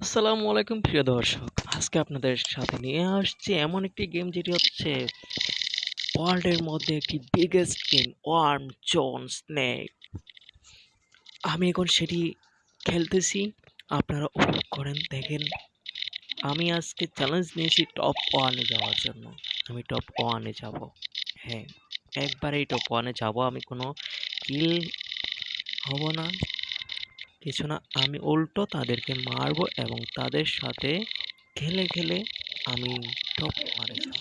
আসসালামু আলাইকুম, প্রিয় দর্শক। আজকে আপনাদের সাথে নিয়ে আসছি এমন একটি গেম যেটি হচ্ছে ওয়ার্ল্ডের মধ্যে একটি biggest game worm zone snake আমি এখন সেটি খেলতেছি। আপনারা উপভোগ করেন, দেখেন। আমি আজকে চ্যালেঞ্জ নিয়েছি টপ ওয়ানে যাওয়ার জন্য। আমি টপ ওয়ানে যাব। হ্যাঁ একবারেই টপ ওয়ানে যাব। আমি কোনো কিল হব না। কিছু না, আমি উল্টো তাদেরকে মারবো এবং তাদের সাথে খেলে খেলে আমি টপ ওয়ানে যাব।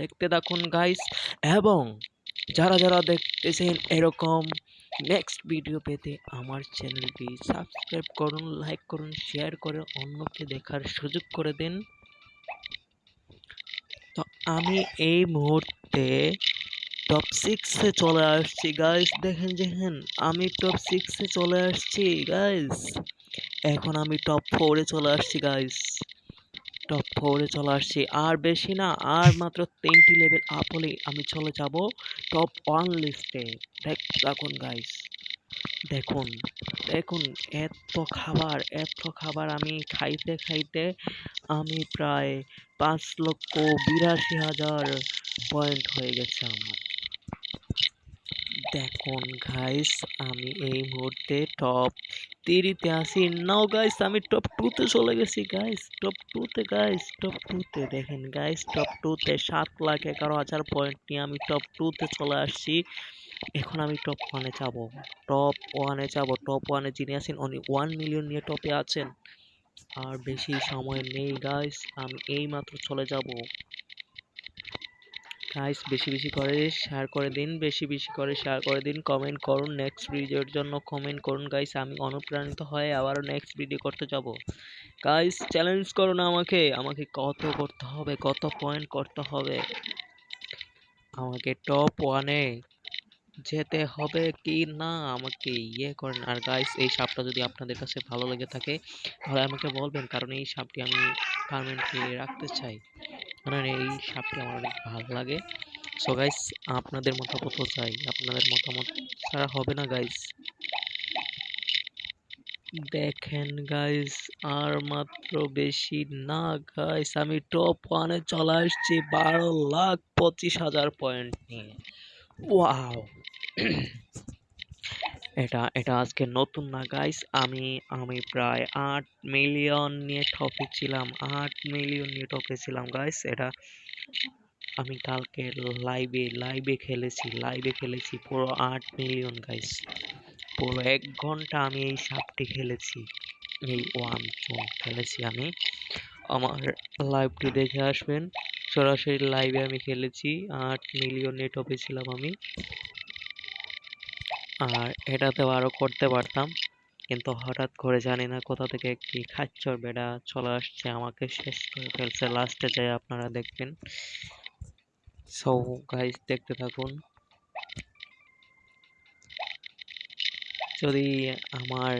দেখতে দেখুন গাইস এবং যারা যারা দেখতেছেন এরকম নেক্সট ভিডিও পেতে আমার চ্যানেলটি সাবস্ক্রাইব করুন লাইক করুন শেয়ার করে অন্যকে দেখার সুযোগ করে দিন। তো আমি এই মুহূর্তে টপ সিক্সে চলে আসছি গাইস দেখেন দেখেন, আমি টপ সিক্সে চলে আসছি গাইস এখন আমি টপ ফোরে চলে আসছি গাইস টপ ফোরে চলে আসছি। আর বেশি না, আর মাত্র তিনটি লেভেল আপ হলেই আমি চলে যাব টপ ওয়ান লিস্টে দেখতে থাকুন গাইস দেখুন দেখুন, এত খাবার এত খাবার আমি খাইতে খাইতে আমি প্রায় পাঁচ লক্ষ বিরাশি হাজার পয়েন্ট হয়ে গেছে আমার। দেখুন গাইস আমি এই মুহূর্তে টপ তিরিতে আসি নাও গাইস আমি টপ টুতে চলে গেছি গাইস টপ টুতে গাইস টপ টুতে দেখেন গাইস টপ টুতে সাত লাখ এগারো হাজার পয়েন্ট নিয়ে আমি টপ টুতে চলে আসছি। এখন আমি টপ ওয়ানে যাব। টপ ওয়ানে যাব টপ ওয়ানে যিনি আছেন উনি ওয়ান মিলিয়ন নিয়ে টপে আছেন। আর বেশি সময় নেই গাইস আমি এই মাত্র চলে যাব। গাইস বেশি বেশি করে শেয়ার করে দিন, বেশি বেশি করে শেয়ার করে দিন কমেন্ট করুন নেক্সট ভিডিওর জন্য কমেন্ট করুন গাইস আমি অনুপ্রাণিত হয়ে আবারও নেক্সট ভিডিও করতে যাব। গাইস চ্যালেঞ্জ করুন আমাকে আমাকে কত করতে হবে, কত পয়েন্ট করতে হবে। আমাকে টপ ওয়ানে যেতে হবে কি না, আমাকে ইয়ে করেন। আর গাইস এই সাপটা যদি আপনাদের কাছে ভালো লেগে থাকে, তাহলে আমাকে বলবেন, কারণ এই সাপটি আমি পার্মানেন্টলি রাখতে চাই। কারণ এই সাপটি আমার অনেক ভালো লাগে। সো গাইস আপনাদের মতামত চাই। আপনাদের মতামত ছাড়া হবে না গাইস দেখেন গাইস আর মাত্র বেশি না গাইস আমি টপ ওয়ানে চলে আসছি বারো লাখ পঁচিশ হাজার পয়েন্ট নিয়ে। ওয়াও এটা এটা আজকে নতুন না গাইস আমি আমি প্রায় আট মিলিয়ন নিয়ে টপে ছিলাম, আট মিলিয়ন নিয়ে টপে ছিলাম গাইস এটা আমি কালকে লাইভে লাইভে খেলেছি লাইভে খেলেছি পুরো আট মিলিয়ন গাইস পুরো এক ঘণ্টা আমি এই সাপটি খেলেছি, এই ওয়ান জোন খেলেছি আমি। আমার লাইভটি দেখে আসবেন। সরাসরি লাইভে আমি খেলেছি, আট মিলিয়ন নেট টপে ছিলাম আমি। আর এটাতেও আরও করতে পারতাম। কিন্তু হঠাৎ করে জানি না কোথা থেকে একটি খাচ্চর বেড়া চলে আসছে, আমাকে শেষ করে ফেলছে। লাস্টে যাই আপনারা দেখবেন। সো গাইজ দেখতে থাকুন। যদি আমার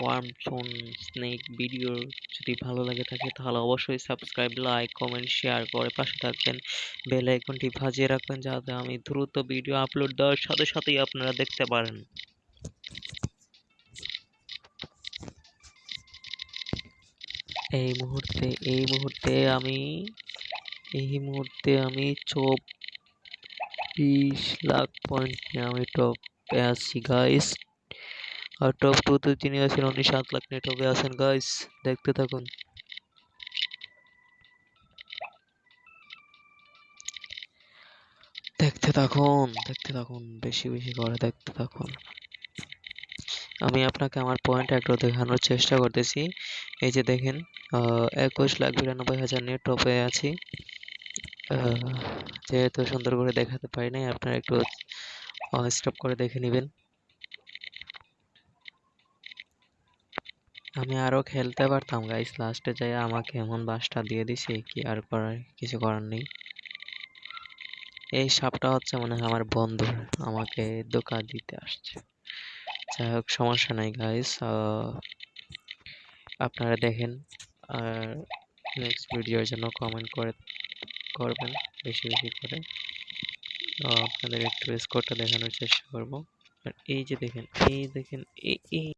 ওয়ার্ম ফোন স্নেক ভিডিও যদি ভালো লাগে থাকে, তাহলে অবশ্যই সাবস্ক্রাইব, লাইক, কমেন্ট, শেয়ার করে পাশে থাকবেন। বেল আইকনটি বাজিয়ে রাখবেন যাতে আমি দ্রুত ভিডিও আপলোড দেওয়ার সাথে সাথেই আপনারা দেখতে পারেন। এই মুহূর্তে এই মুহূর্তে আমি, এই মুহূর্তে আমি চব্বিশ লাখ পয়েন্ট আমি টপে আছি গাইস আর টপ টুতে যিনি আছেন উনি সাত লাখ নিয়ে টপে আছেন। গাইস দেখতে থাকুন। দেখতে থাকুন দেখতে থাকুন, বেশি বেশি করে দেখতে থাকুন। আমি আপনাকে আমার পয়েন্ট একটু দেখানোর চেষ্টা করতেছি। এই যে দেখেন একুশ লাখ বিরানব্বই হাজার নিয়ে টপে আছি। যেহেতু সুন্দর করে দেখাতে পারি নাই, আপনারা একটু স্টপ করে দেখে নেবেন। আমি আরও খেলতে পারতাম গাইস লাস্টে যাই আমাকে এমন বাসটা দিয়ে দিছে কি আর করার, কিছু করার নেই। এই সাপটা হচ্ছে মনে হয় আমার বন্ধু, আমাকে ধোকা দিতে আসছে। যাই হোক, সমস্যা নাই গাইস আপনারা দেখেন, আর নেক্সট ভিডিওর জন্য কমেন্ট করে, করবেন বেশি বেশি করে। আপনাদের একটু স্কোরটা দেখানোর চেষ্টা করব। আর এই যে দেখেন, এই দেখেন এই।